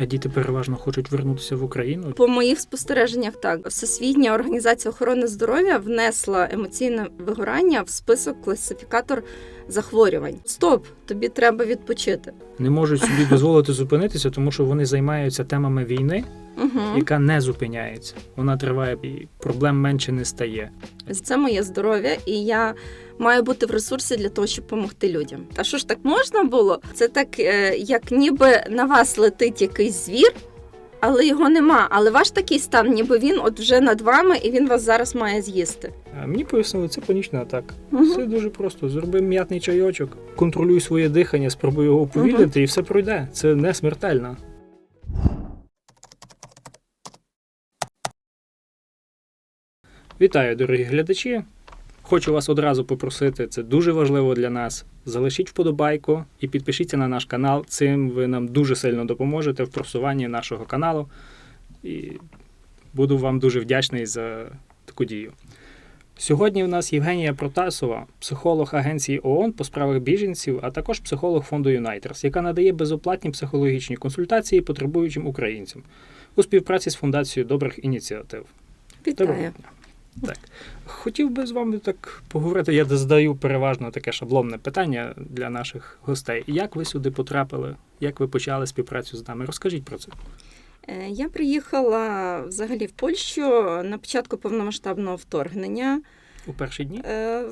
А діти переважно хочуть вернутися в Україну. По моїх спостереженнях, так Всесвітня організація охорони здоров'я внесла емоційне вигорання в список класифікатор захворювань. Стоп, тобі треба відпочити. Не можуть собі дозволити зупинитися, тому що вони займаються темами війни, Угу. яка не зупиняється. Вона триває і проблем менше не стає. Це моє здоров'я, і я маю бути в ресурсі для того, щоб допомогти людям. А що ж так можна було? Це так, е, як ніби на вас летить якийсь звір. Але його нема. Але ваш такий стан, ніби він от вже над вами, і він вас зараз має з'їсти. Мені пояснили, це панічна атака. Мгм. Все дуже просто. Зроби м'ятний чайочок, контролюй своє дихання, спробуй його уповільнити, і все пройде. Це не смертельно. Вітаю, дорогі глядачі. Хочу вас одразу попросити, це дуже важливо для нас. Залишіть вподобайку і підпишіться на наш канал. Цим ви нам дуже сильно допоможете в просуванні нашого каналу. І буду вам дуже вдячний за таку дію. Сьогодні в нас Євгенія Протасова, психолог Агенції ООН по справах біженців, а також психолог фонду Юнайтерс, яка надає безоплатні психологічні консультації потребуючим українцям у співпраці з фундацією добрих ініціатив. Доброго Вітаю. Так. Хотів би з вами так поговорити. Я задаю переважно таке шаблонне питання для наших гостей. Як ви сюди потрапили? Як ви почали співпрацю з нами? Розкажіть про це. Е, Я приїхала взагалі в Польщу на початку повномасштабного вторгнення. У перші дні? Е,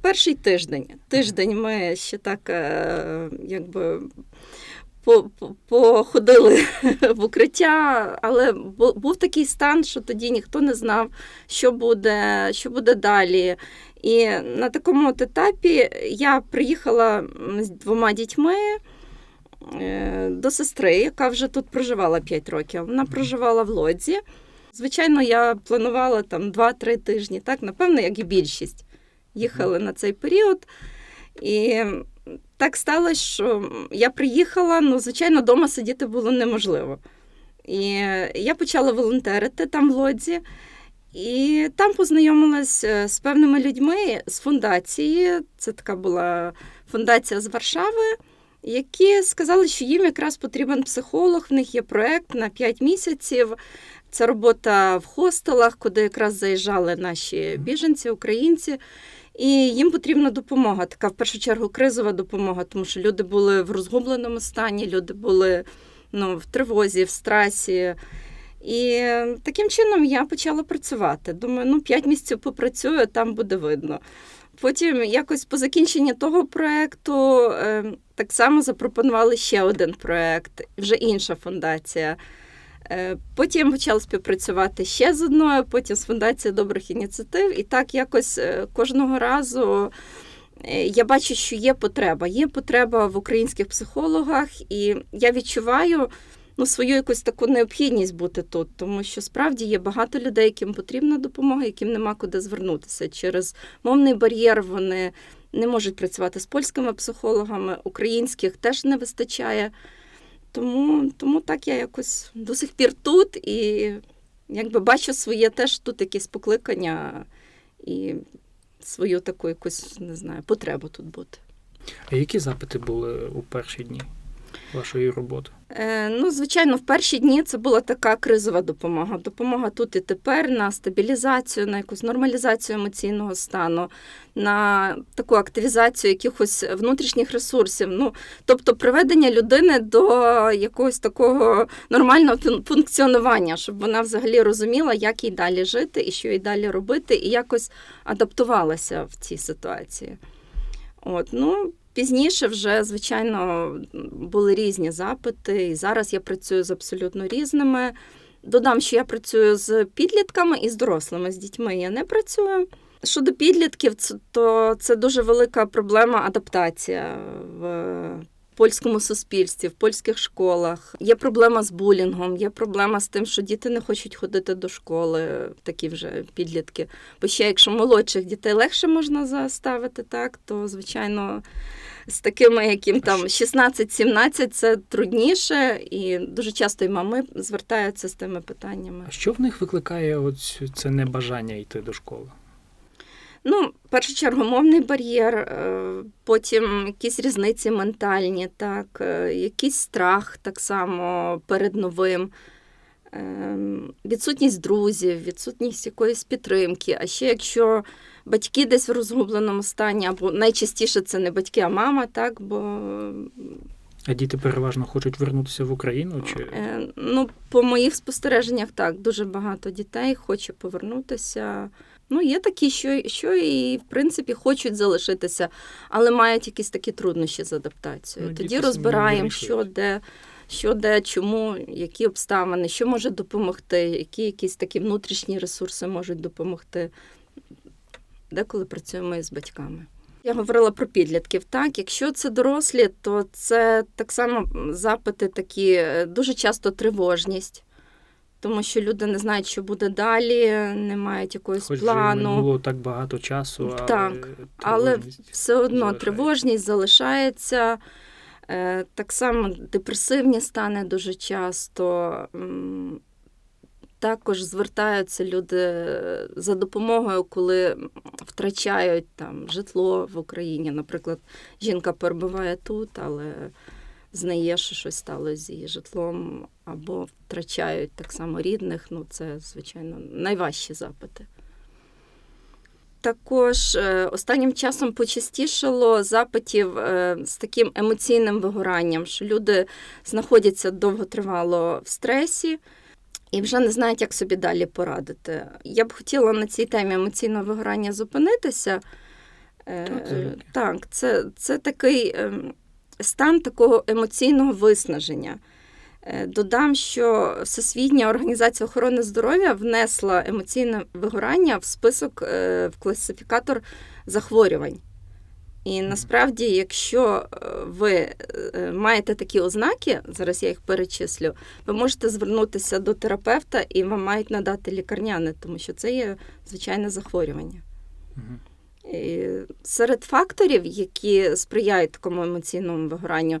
Перший тиждень. Тиждень ми ще так е, якби походили в укриття, але був такий стан, що тоді ніхто не знав, що буде, що буде далі. І на такому от етапі я приїхала з двома дітьми. е, До сестри, яка вже тут проживала 5 років. Вона проживала в Лодзі. Звичайно, я планувала там 2-3 тижні, так, напевно, як і більшість. Їхали на цей період. І так сталося, що я приїхала, ну, звичайно, вдома сидіти було неможливо. І я почала волонтерити там в Лодзі. І там познайомилась е, з певними людьми з фундації. Це така була фундація з Варшави, які сказали, що їм якраз потрібен психолог. В них є проект на 5 місяців. Це робота в хостелах, куди якраз заїжджали наші біженці, українці. І їм потрібна допомога, така в першу чергу кризова допомога, тому що люди були в розгубленому стані, люди були ну, в тривозі, в стресі. І таким чином я почала працювати. Думаю, ну 5 місяців попрацюю, там буде видно. Потім якось по закінченні того проєкту е, так само запропонували ще один проєкт, вже інша фундація. Е, Потім почала співпрацювати ще з одною, потім з фундацією добрих ініціатив. І так якось е, кожного разу е, я бачу, що є потреба. Є потреба в українських психологах, і я відчуваю ну, свою якусь таку необхідність бути тут, тому що справді є багато людей, яким потрібна допомога, яким нема куди звернутися. Через мовний бар'єр вони не можуть працювати з польськими психологами, українських теж не вистачає. Тому, тому так я якось до сих пір тут і якби бачу своє теж тут якесь покликання і свою таку якусь, не знаю, потребу тут бути. А які запити були у перші дні вашої роботи? Е, ну, звичайно, в перші дні це була така кризова допомога. Допомога тут і тепер на стабілізацію, на якусь нормалізацію емоційного стану, на таку активізацію якихось внутрішніх ресурсів. Ну, тобто приведення людини до якогось такого нормального функціонування, щоб вона взагалі розуміла, як їй далі жити і що їй далі робити, і якось адаптувалася в цій ситуації. От, ну, Пізніше вже, звичайно, були різні запити, і зараз я працюю з абсолютно різними. Додам, що я працюю з підлітками і з дорослими, з дітьми я не працюю. Щодо підлітків, то це дуже велика проблема адаптація в польському суспільстві, в польських школах. Є проблема з булінгом, є проблема з тим, що діти не хочуть ходити до школи, такі вже підлітки. Бо ще якщо молодших дітей легше можна заставити, так, то звичайно. З такими, яким там 16-17, це трудніше, і дуже часто і мами звертаються з тими питаннями. А що в них викликає от це небажання йти до школи? Ну, в першу чергу, мовний бар'єр, е, потім якісь різниці ментальні, так, е, якийсь страх так само перед новим, е, відсутність друзів, відсутність якоїсь підтримки. А ще якщо батьки десь в розгубленому стані, або найчастіше це не батьки, а мама, так, бо А діти переважно хочуть вернутися в Україну? Чи Ну, по моїх спостереженнях, так, дуже багато дітей хоче повернутися. Ну, є такі, що, що і в принципі хочуть залишитися, але мають якісь такі труднощі з адаптацією. Ну, Тоді розбираємо, що де, що де, чому, які обставини, що може допомогти, які якісь такі внутрішні ресурси можуть допомогти. Деколи працюємо із батьками. Я говорила про підлітків. Так, якщо це дорослі, то це так само запити такі е, дуже часто тривожність, тому що люди не знають, що буде далі, не мають якогось хоч плану. минуло так багато часу, Так, але Все одно залишається. тривожність залишається. Е, Так само депресивні стани дуже часто. Також звертаються люди за допомогою, коли втрачають там житло в Україні. Наприклад, жінка перебуває тут, але знає, що щось сталося з її житлом, або втрачають так само рідних. Ну, це, звичайно, найважчі запити. Також е, останнім часом почастішало запитів е, з таким емоційним вигоранням, що люди знаходяться довготривало в стресі і вже не знають, як собі далі порадити. Я б хотіла на цій темі емоційного вигорання зупинитися. Е, Так. Це, це такий ем, стан такого емоційного виснаження. Е, Додам, що Всесвітня організація охорони здоров'я внесла емоційне вигорання в список е, в класифікатор захворювань. І насправді, якщо е, ви маєте такі ознаки, зараз я їх перечислю, ви можете звернутися до терапевта і вам мають надати лікарняне, тому що це є звичайне захворювання. Серед факторів, які сприяють такому емоційному вигоранню,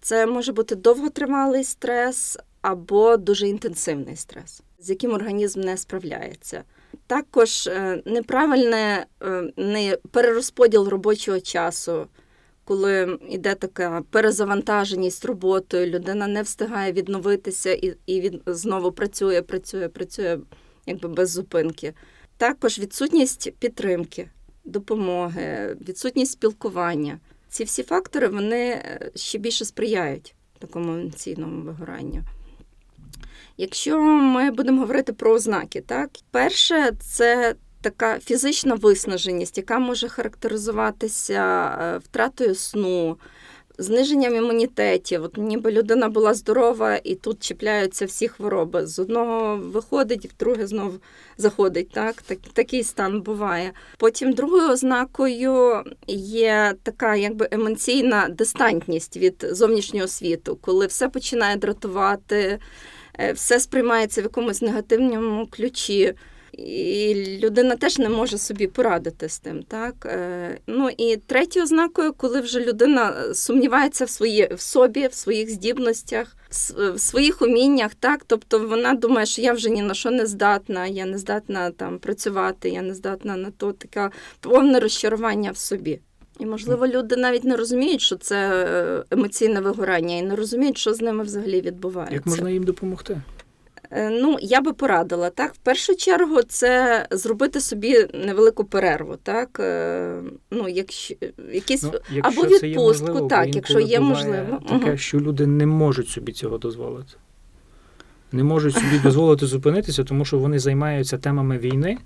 це може бути довготривалий стрес або дуже інтенсивний стрес, з яким організм не справляється. Також е, неправильне е, не перерозподіл робочого часу, коли йде така перезавантаженість роботою, людина не встигає відновитися і, і знову працює, працює, працює якби без зупинки. Також відсутність підтримки, допомоги, відсутність спілкування. Ці всі фактори вони е, ще більше сприяють такому емоційному вигоранню. Якщо ми будемо говорити про ознаки, так, перше це така фізична виснаженість, яка може характеризуватися е, втратою сну, зниженням імунітетів. От ніби людина була здорова, і тут чіпляються всі хвороби. З одного виходить, в друге знов заходить. Так? Так, такий стан буває. Потім другою ознакою є така якби емоційна дистантність від зовнішнього світу, коли все починає дратувати, е, все сприймається в якомусь негативному ключі. І людина теж не може собі порадити з тим. Так? Е, Ну і третьою ознакою, коли вже людина сумнівається в, свої, в собі, в своїх здібностях, в своїх уміннях, так? тобто вона думає, що я вже ні на що не здатна, я не здатна там працювати, я не здатна на то, таке повне розчарування в собі. І, можливо, люди навіть не розуміють, що це е, емоційне вигорання, і не розуміють, що з ними взагалі відбувається. Як можна їм допомогти? Е, Ну, я би порадила так. В першу чергу, це зробити собі невелику перерву, так е, ну, якщо якісь Ну, якщо або відпустку, можливо, так, якщо є можливо. Таке, що люди не можуть собі цього дозволити. Не можуть собі дозволити зупинитися, тому що вони займаються темами війни,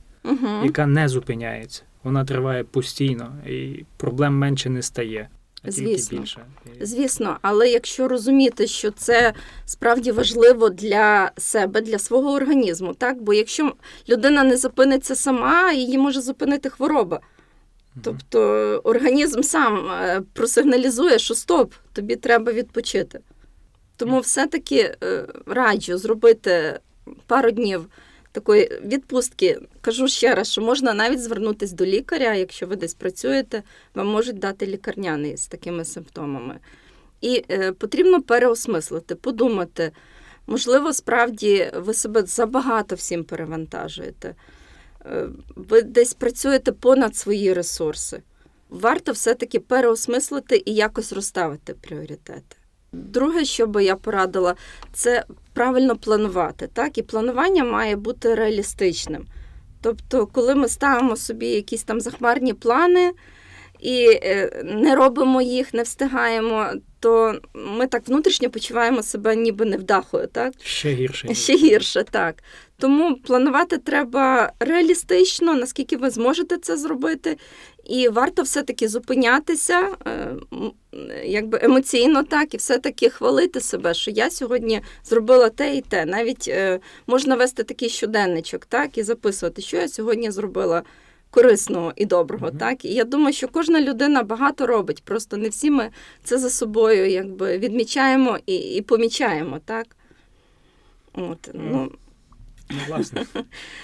яка не зупиняється. Вона триває постійно, і проблем менше не стає, Звісно. більше. Звісно, але якщо розуміти, що це справді важливо для себе, для свого організму, так бо якщо людина не зупиниться сама, її може зупинити хвороба. Тобто організм сам е, просигналізує, що стоп, тобі треба відпочити. Тому все-таки е, раджу зробити пару днів такої відпустки. Кажу ще раз, що можна навіть звернутися до лікаря, якщо ви десь працюєте, вам можуть дати лікарняний з такими симптомами. І е, потрібно переосмислити, подумати, можливо, справді ви себе забагато всім перевантажуєте. е, ви десь працюєте понад свої ресурси. Варто все-таки переосмислити і якось розставити пріоритети. Друге, що би я порадила, це правильно планувати. Так? І планування має бути реалістичним. Тобто, коли ми ставимо собі якісь там захмарні плани і е, не робимо їх, не встигаємо, то ми так внутрішньо почуваємо себе ніби невдахою. Так? Ще гірше. Ще гірше, так. Тому планувати треба реалістично, наскільки ви зможете це зробити, і варто все-таки зупинятися, е, якби емоційно так, і все-таки хвалити себе, що я сьогодні зробила те і те. Навіть е, можна вести такий щоденничок, так, і записувати, що я сьогодні зробила. Корисного і доброго, Мгм. так і я думаю, що кожна людина багато робить. Просто не всі ми це за собою якби відмічаємо і, і помічаємо, так. От, ну, Ну, власне.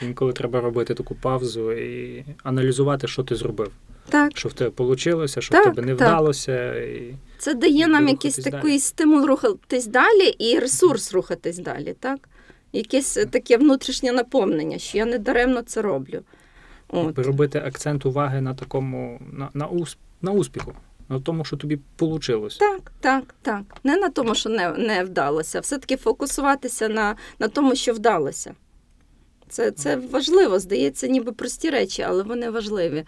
Інколи треба робити таку паузу і аналізувати, що ти зробив. так, Що в тебе вийшло, що Так, в тебе не так. вдалося. І... це дає нам якийсь далі. такий стимул рухатись далі і ресурс рухатись далі, так? Якесь таке внутрішнє наповнення, що я не даремно це роблю. От. Робити акцент уваги на такому, на, на, усп... на успіху, на тому, що тобі вийшло. Так, так, так. Не на тому, що не, не вдалося, все-таки фокусуватися на, на тому, що вдалося. Це, це важливо, здається, ніби прості речі, але вони важливі.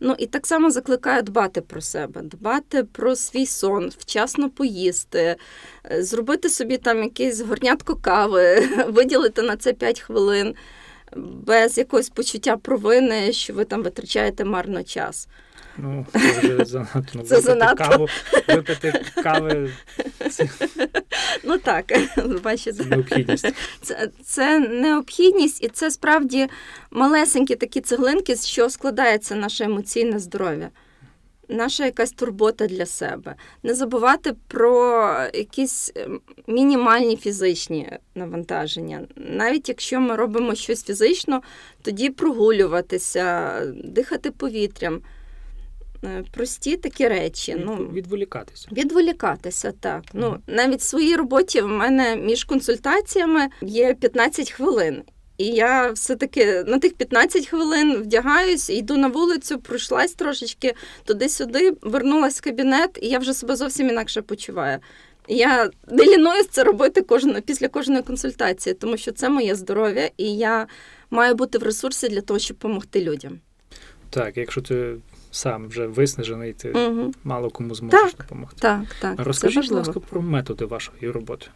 Ну і так само закликаю дбати про себе, дбати про свій сон, вчасно поїсти, е, зробити собі там якесь горнятко кави, виділити на це 5 хвилин без якогось почуття провини, що ви там витрачаєте марно час. Ну, це вже занадто. Це випити занадто. каву, випити кави це, Ну так, бачите. необхідність. Це, це необхідність, і це справді малесенькі такі цеглинки, з що складається наше емоційне здоров'я. Наша якась турбота для себе. Не забувати про якісь ем, мінімальні фізичні навантаження. Навіть якщо ми робимо щось фізично, тоді прогулюватися, дихати повітрям. Е, Прості такі речі. Ну, Відволікатися. Відволікатися, так. Ну, навіть в своїй роботі в мене між консультаціями є 15 хвилин. І я все-таки на тих 15 хвилин вдягаюсь, йду на вулицю, пройшлась трошечки туди-сюди, вернулась в кабінет, і я вже себе зовсім інакше почуваю. Я не лінуюсь це робити кожна, після кожної консультації, тому що це моє здоров'я, і я маю бути в ресурсі для того, щоб допомогти людям. Так, якщо ти сам вже виснажений, ти Угу. мало кому зможеш допомогти. Так, так. це Розкажіть, будь ласка, про методи вашої роботи.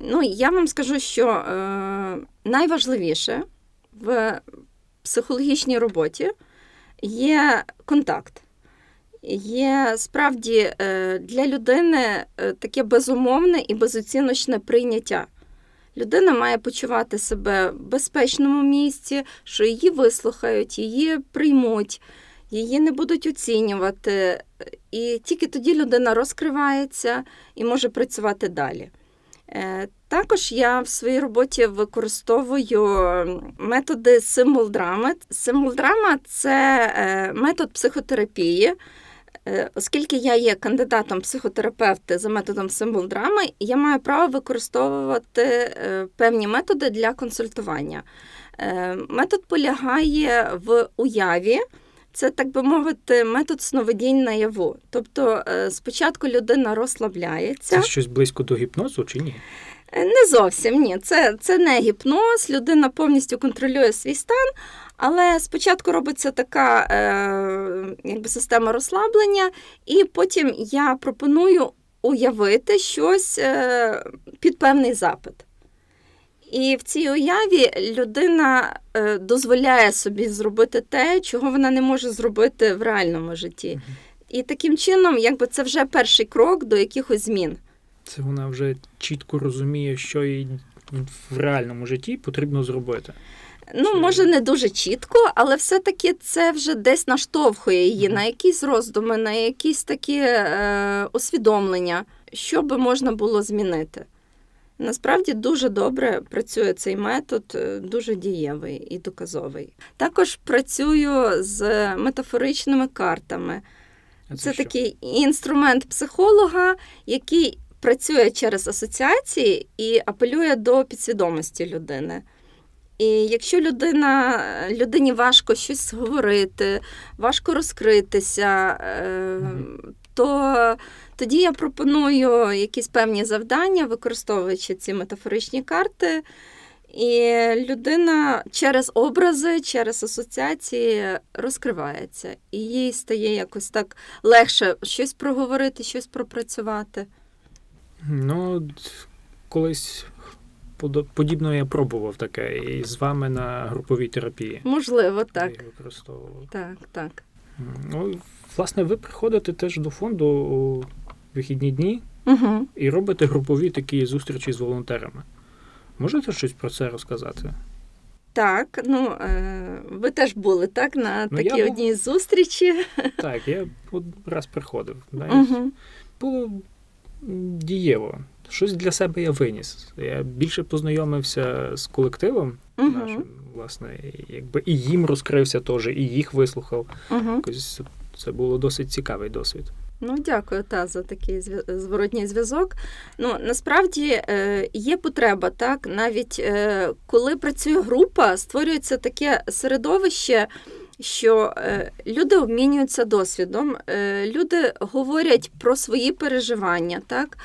Ну, я вам скажу, що е, найважливіше в психологічній роботі є контакт. Є справді е, для людини е, таке безумовне і безоціночне прийняття. Людина має почувати себе в безпечному місці, що її вислухають, її приймуть, її не будуть оцінювати. І тільки тоді людина розкривається і може працювати далі. Е, Також я в своїй роботі використовую методи символ драми. Символ драма це е, метод психотерапії. Е, Оскільки я є кандидатом психотерапевти за методом символ драми, я маю право використовувати певні методи для консультування. Метод полягає в уяві. Це, так би мовити, метод сновидінь наяву. Тобто е, спочатку людина розслабляється. Це щось близько до гіпнозу чи ні? Е, Не зовсім ні. Це, це не гіпноз, людина повністю контролює свій стан, але спочатку робиться така е, якби система розслаблення, і потім я пропоную уявити щось е, під певний запит. І в цій уяві людина е, дозволяє собі зробити те, чого вона не може зробити в реальному житті. І таким чином, якби це вже перший крок до якихось змін. Це вона вже чітко розуміє, що їй в реальному житті потрібно зробити. Ну, Чи- може, не дуже чітко, але все-таки це вже десь наштовхує її на якісь роздуми, на якісь такі е, усвідомлення, що би можна було змінити. Насправді дуже добре працює цей метод, е, дуже дієвий і доказовий. Також працюю з метафоричними картами. А Це такий інструмент психолога, який працює через асоціації і апелює до підсвідомості людини. І якщо людина, людині важко щось говорити, важко розкритися, Мгм. то тоді я пропоную якісь певні завдання, використовуючи ці метафоричні карти. І людина через образи, через асоціації розкривається, і їй стає якось так легше щось проговорити, щось пропрацювати. Ну, колись подібно я пробував таке, і з вами на груповій терапії. Можливо, так. Я використовував. Так, так. Ну, власне, ви приходите теж до фонду у вихідні дні Угу. і робите групові такі зустрічі з волонтерами. Можете щось про це розказати? Так, ну е, ви теж були так на Ну, такій був. одній зустрічі. Так, я раз приходив. Угу. Було дієво. Щось для себе я виніс. Я більше познайомився з колективом Угу. нашим, власне, якби і їм розкрився теж, і їх вислухав. Угу. Якось це було досить цікавий досвід. Ну, дякую та за такий зворотній зв'язок. Ну насправді е, є потреба, так навіть е, коли працює група, створюється таке середовище. Що е, люди обмінюються досвідом, е, люди говорять про свої переживання, так?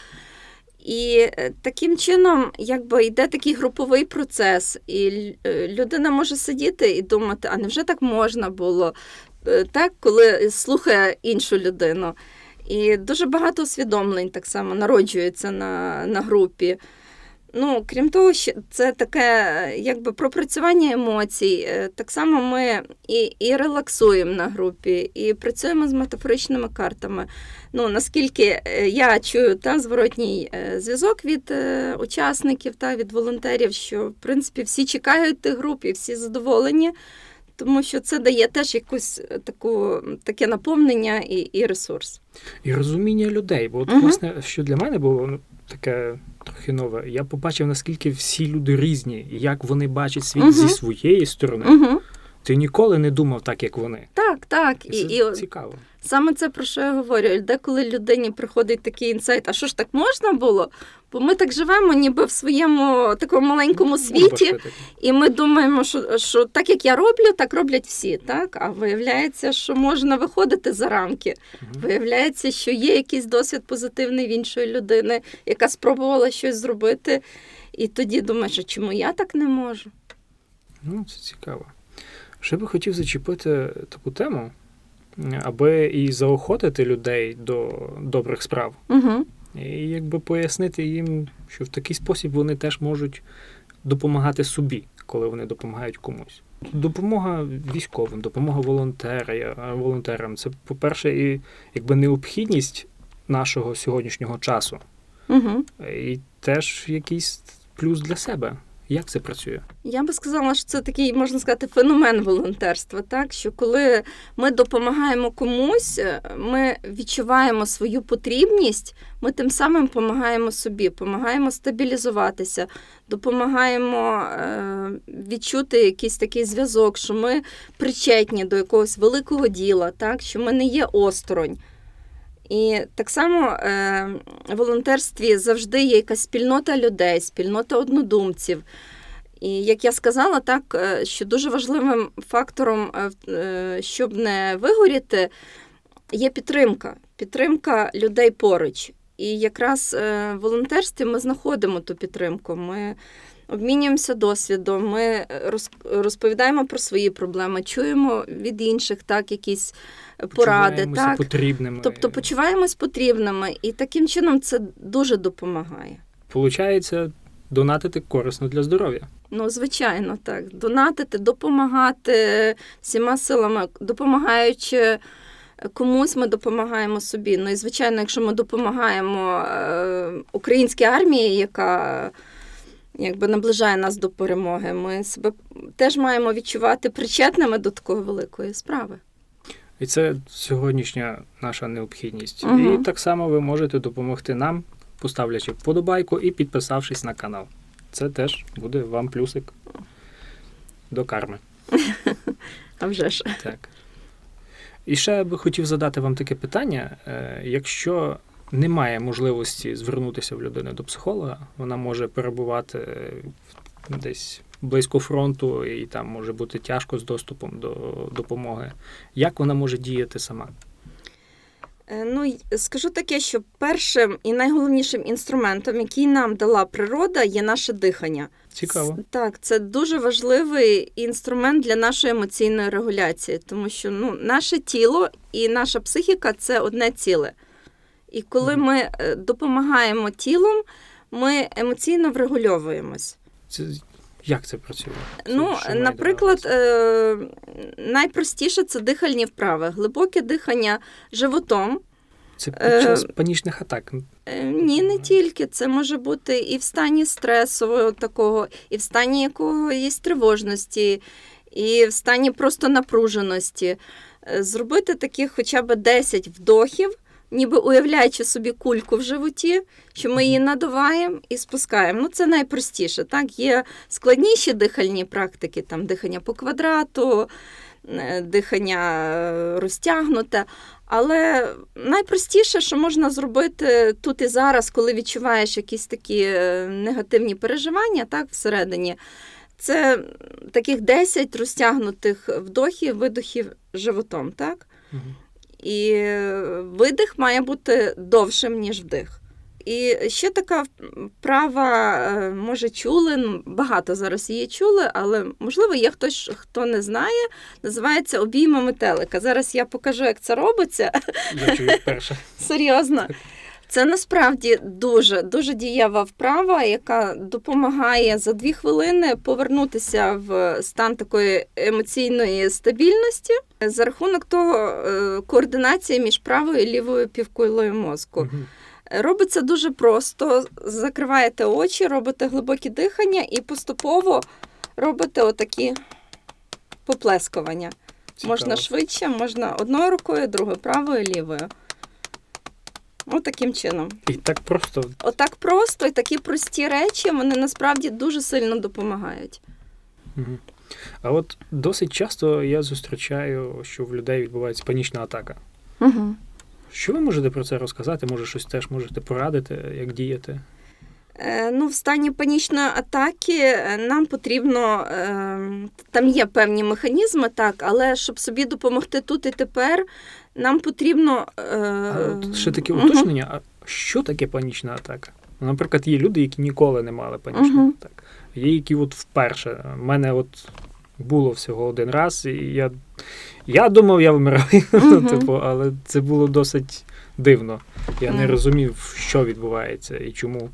І е, таким чином, якби йде такий груповий процес, і е, людина може сидіти і думати, а невже так можна було? Е, Так, коли слухає іншу людину. І дуже багато усвідомлень так само народжується на, на групі. Ну, крім того, що це таке якби пропрацювання емоцій. Е, Так само ми і, і релаксуємо на групі, і працюємо з метафоричними картами. Ну, наскільки е, я чую та, зворотній е, зв'язок від учасників та від волонтерів, що в принципі всі чекають тих груп і всі задоволені, тому що це дає теж якусь таку, таке наповнення і, і ресурс. І розуміння людей. Бо, от, Мгм. власне, що для мене було ну, таке трохи нове, я побачив, наскільки всі люди різні, як вони бачать світ Мгм. зі своєї сторони. Угу. Ти ніколи не думав так, як вони. Так, так. І І, це і цікаво. саме це про що я говорю. Деколи людині приходить такий інсайт, а що ж так можна було? Бо ми так живемо, ніби в своєму такому маленькому світі, і ми думаємо, що, що так як я роблю, так роблять всі. Так? А виявляється, що можна виходити за рамки. Виявляється, що є якийсь досвід позитивний в іншої людини, яка спробувала щось зробити, і тоді думаєш, чому я так не можу? Ну, це цікаво. Ще би хотів зачепити таку тему, аби і заохотити людей до добрих справ. Угу. І якби пояснити їм, що в такий спосіб вони теж можуть допомагати собі, коли вони допомагають комусь. Допомога військовим, допомога волонтера, волонтерам це, по-перше, і якби необхідність нашого сьогоднішнього часу, Угу. і теж якийсь плюс для себе. Як це працює? Я би сказала, що це такий, можна сказати, феномен волонтерства. Так? Що коли ми допомагаємо комусь, е, ми відчуваємо свою потрібність, ми тим самим допомагаємо собі, допомагаємо стабілізуватися, допомагаємо е, відчути якийсь такий зв'язок, що ми причетні до якогось великого діла, так? що ми не є осторонь. І так само е, в волонтерстві завжди є якась спільнота людей, спільнота однодумців. І як я сказала, так е, що дуже важливим фактором, е, щоб не вигоріти, є підтримка. Підтримка людей поруч. І якраз в волонтерстві ми знаходимо ту підтримку. Ми обмінюємося досвідом, ми розповідаємо про свої проблеми, чуємо від інших так, якісь поради. Так. потрібними. Тобто почуваємось потрібними, і таким чином це дуже допомагає. Получається донатити корисно для здоров'я. Ну, звичайно, так. Донатити, допомагати всіма силами, допомагаючи комусь, ми допомагаємо собі. Ну і звичайно, якщо ми допомагаємо е, українській армії, яка якби наближає нас до перемоги, ми себе теж маємо відчувати причетними до такої великої справи. І це сьогоднішня наша необхідність. Мгм. І так само ви можете допомогти нам, поставлячи вподобайку і підписавшись на канал. Це теж буде вам плюсик до карми. А вже ж. Так. І ще я би хотів задати вам таке питання: Е, якщо немає можливості звернутися в людини до психолога, вона може перебувати е, десь близько фронту, і там може бути тяжко з доступом до допомоги. Як вона може діяти сама? Е, Ну, скажу таке, що першим і найголовнішим інструментом, який нам дала природа, є наше дихання. Цікаво. Так, це дуже важливий інструмент для нашої емоційної регуляції, тому що ну, наше тіло і наша психіка це одне ціле. І коли ми е, допомагаємо тілом, ми емоційно врегульовуємось. Це як це працює? Це Ну, наприклад, е, найпростіше це дихальні вправи. Глибоке дихання животом. це під е, час панічних атак. Е, Ні, не тільки. Це може бути і в стані стресового такого, і в стані якоїсь тривожності, і в стані просто напруженості. Зробити таких хоча б 10 вдохів, ніби уявляючи собі кульку в животі, що ми її надуваємо і спускаємо. Ну, це найпростіше. Так, є складніші дихальні практики, там дихання по квадрату, е, дихання е, розтягнуте. Але найпростіше, що можна зробити тут і зараз, коли відчуваєш якісь такі е, негативні переживання, так, всередині, це таких 10 розтягнутих вдохів, видохів животом, так? Мгм. І видих має бути довшим, ніж вдих. І ще така вправа, е, може, чули, ну, багато зараз її чули, але можливо є хтось, хто не знає, називається обійма метелика. Зараз я покажу, як це робиться. Я чую вперше. Серйозно. Це насправді дуже дуже дієва вправа, яка допомагає за дві хвилини повернутися в стан такої емоційної стабільності за рахунок того е, координації між правою і лівою півкулею мозку. Робиться дуже просто: закриваєте очі, робите глибокі дихання і поступово робите отакі поплескування. Цікаво. Можна швидше, можна одною рукою, другою правою, лівою. Отаким чином. І так просто Отак просто і такі прості речі вони насправді дуже сильно допомагають. А от досить часто я зустрічаю, що в людей відбувається панічна атака. Угу. Що ви можете про це розказати? Може, щось теж можете порадити, як діяти? Е, ну, в стані панічної атаки е, нам потрібно, е, там є певні механізми, так, але щоб собі допомогти тут і тепер, нам потрібно. А от ще таке уточнення: а що таке панічна атака? Наприклад, є люди, які ніколи не мали панічних Мгм. атак. Є які от вперше. У мене от було всього один раз, і я, я думав, я вмираю, Мгм. типу, але це було досить дивно. Я не розумів, що відбувається і чому.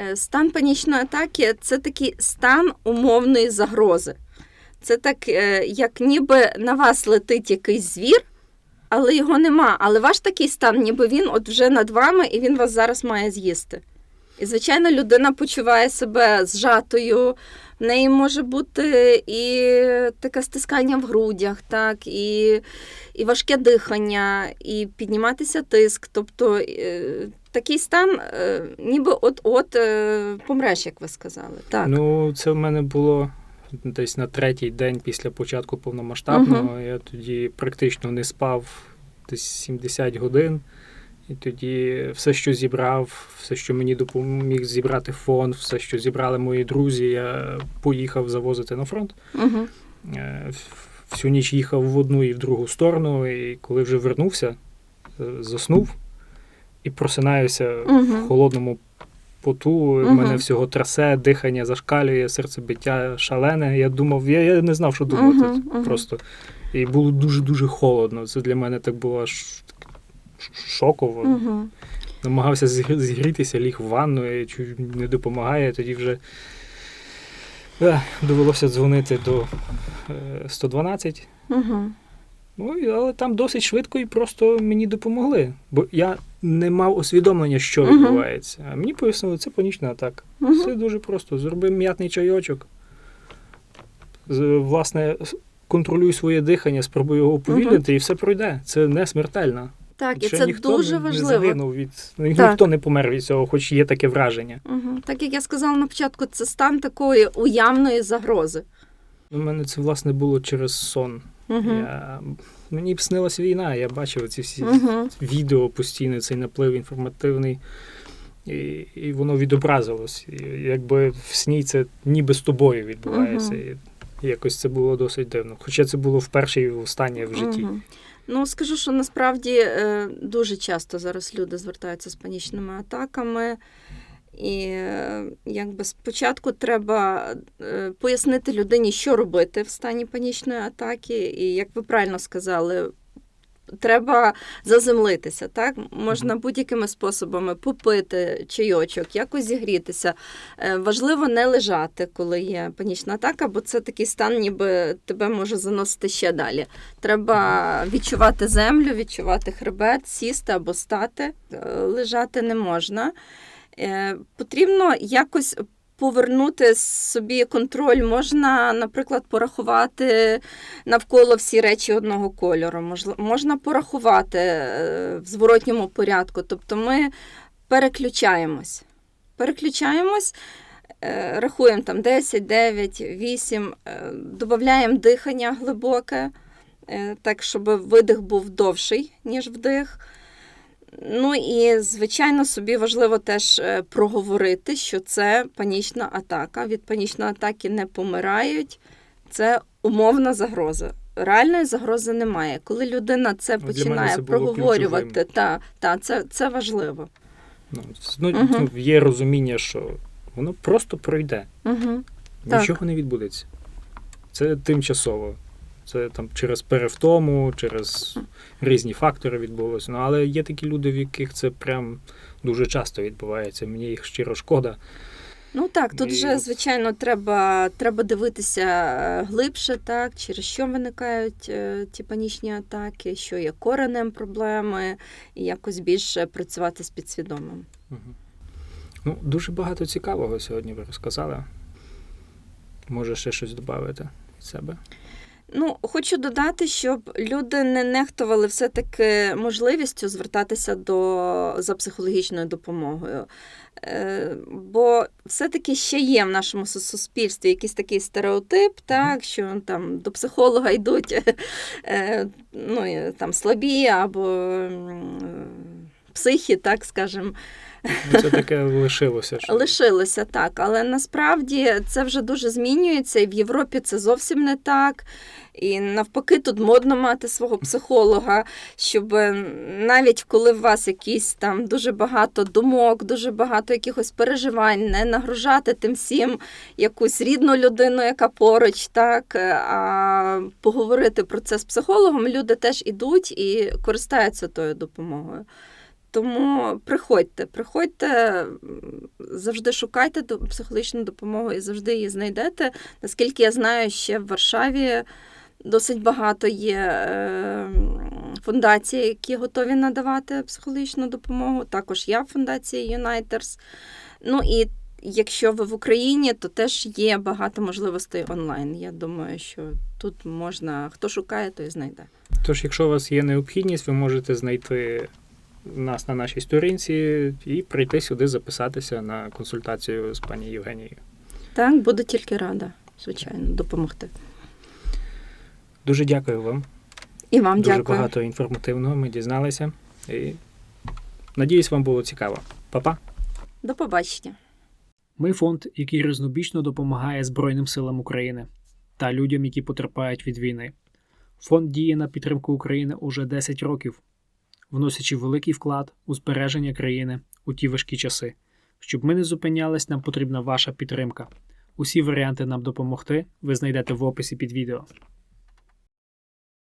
Е, Стан панічної атаки це такий стан умовної загрози. Це так, е, як ніби на вас летить якийсь звір, але його нема. Але ваш такий стан, ніби він от вже над вами і він вас зараз має з'їсти. І, звичайно, людина почуває себе зжатою. В неї може бути і таке стискання в грудях, так, і, і важке дихання, і підніматися тиск. Тобто е, такий стан, е, ніби от-от е, помреш, як ви сказали. Так. Ну, це в мене було десь на третій день після початку повномасштабного. Я тоді практично не спав десь 70 годин. І тоді все, що зібрав, все, що мені допоміг зібрати фонд, все, що зібрали мої друзі, я поїхав завозити на фронт. Угу. Е, Всю ніч їхав в одну і в другу сторону, і коли вже вернувся, заснув і просинаюся в Угу. холодному поту, Мгм. мене всього трясе, дихання зашкалює, серцебиття шалене. Я думав, я, я не знав, що думати мгм. просто. І було дуже-дуже холодно. Це для мене так було аж ш- шоково. Угу. Намагався зігр- зігрітися, ліг в ванну, і чуть не допомагає. Тоді вже е, довелося дзвонити до е, 112. Угу. Ну, але там досить швидко і просто мені допомогли. Бо я не мав усвідомлення, що Мгм. відбувається. А мені пояснили, це панічна атака. Все дуже просто. Зроби м'ятний чайочок. Власне, контролюй своє дихання, спробуй його уповільнити, і все пройде. Це не смертельно. Так, і Ще це ніхто дуже не, важливо. Не загинув від ну, Так. ніхто не помер від цього, хоч є таке враження. Угу. Так як я сказала на початку, це стан такої уявної загрози. У мене це власне було через сон. Угу. Я... Мені б снилась війна, я бачив ці всі Угу. відео постійно, цей наплив інформативний. і, і воно відобразилось. І, якби в сні це ніби з тобою відбувається. Мгм. І якось це було досить дивно. Хоча це було вперше і останнє в житті. Мгм. Ну, скажу, що насправді е, дуже часто зараз люди звертаються з панічними атаками. І якби спочатку треба е, пояснити людині, що робити в стані панічної атаки. І як ви правильно сказали, треба заземлитися. Так? Можна будь-якими способами попити чайочок, якось зігрітися. Е, Важливо не лежати, коли є панічна атака, бо це такий стан, ніби тебе може заносити ще далі. Треба відчувати землю, відчувати хребет, сісти або стати. Е, Лежати не можна. Е, Потрібно якось повернути собі контроль. Можна, наприклад, порахувати навколо всі речі одного кольору. Можна порахувати е, в зворотньому порядку. Тобто ми переключаємось. Переключаємось. е, Рахуємо там 10, 9, 8, е, додаємо дихання глибоке, так, щоб видих був довший, ніж вдих. Ну і, звичайно, собі важливо теж е, проговорити, що це панічна атака. Від панічної атаки не помирають. Це умовна загроза. Реальної загрози немає. Коли людина це для починає це проговорювати, та, та, це, це важливо. Ну, ну, ну, є розуміння, що воно просто пройде, Угу. Так. нічого не відбудеться. Це тимчасово. Це там через перевтому, через різні фактори відбулося. Ну, але є такі люди, в яких це прям дуже часто відбувається. Мені їх щиро шкода. Ну так, тут І вже, звичайно, треба, треба дивитися е, глибше, так, через що виникають е, ті панічні атаки, що є коренем проблеми, і якось більше працювати з підсвідомим. Мгм. Ну, дуже багато цікавого сьогодні ви розказали. Може, ще щось додати від себе? Ну, хочу додати, щоб люди не нехтували все-таки можливістю звертатися до за психологічною допомогою. Е, бо все-таки ще є в нашому суспільстві якийсь такий стереотип, так, що там до психолога йдуть е, ну, там слабі або психі, так скажемо. Ну, це таке лишилося. Що... Лишилося так, але насправді це вже дуже змінюється, і в Європі це зовсім не так. І навпаки, тут модно мати свого психолога, щоб навіть коли у вас якісь там дуже багато думок, дуже багато якихось переживань, не нагружати тим всім якусь рідну людину, яка поруч, так а поговорити про це з психологом, люди теж ідуть і користаються тою допомогою. Тому приходьте, приходьте, завжди шукайте психологічну допомогу і завжди її знайдете. Наскільки я знаю, ще в Варшаві досить багато є е, фундацій, які готові надавати психологічну допомогу. Також я в фундації Uniters. Ну і якщо ви в Україні, то теж є багато можливостей онлайн. Я думаю, що тут можна, хто шукає, той знайде. Тож, якщо у вас є необхідність, ви можете знайти нас на нашій сторінці і прийти сюди записатися на консультацію з пані Євгенією. Так, буду тільки рада, звичайно, допомогти. Дуже дякую вам. І вам Дуже дякую. багато інформативного ми дізналися. І надіюсь, вам було цікаво. Па-па! До побачення. Ми фонд, який різнобічно допомагає Збройним силам України та людям, які потерпають від війни. Фонд діє на підтримку України уже 10 років, вносячи великий вклад у збереження країни у ті важкі часи. Щоб ми не зупинялись, нам потрібна ваша підтримка. Усі варіанти нам допомогти ви знайдете в описі під відео.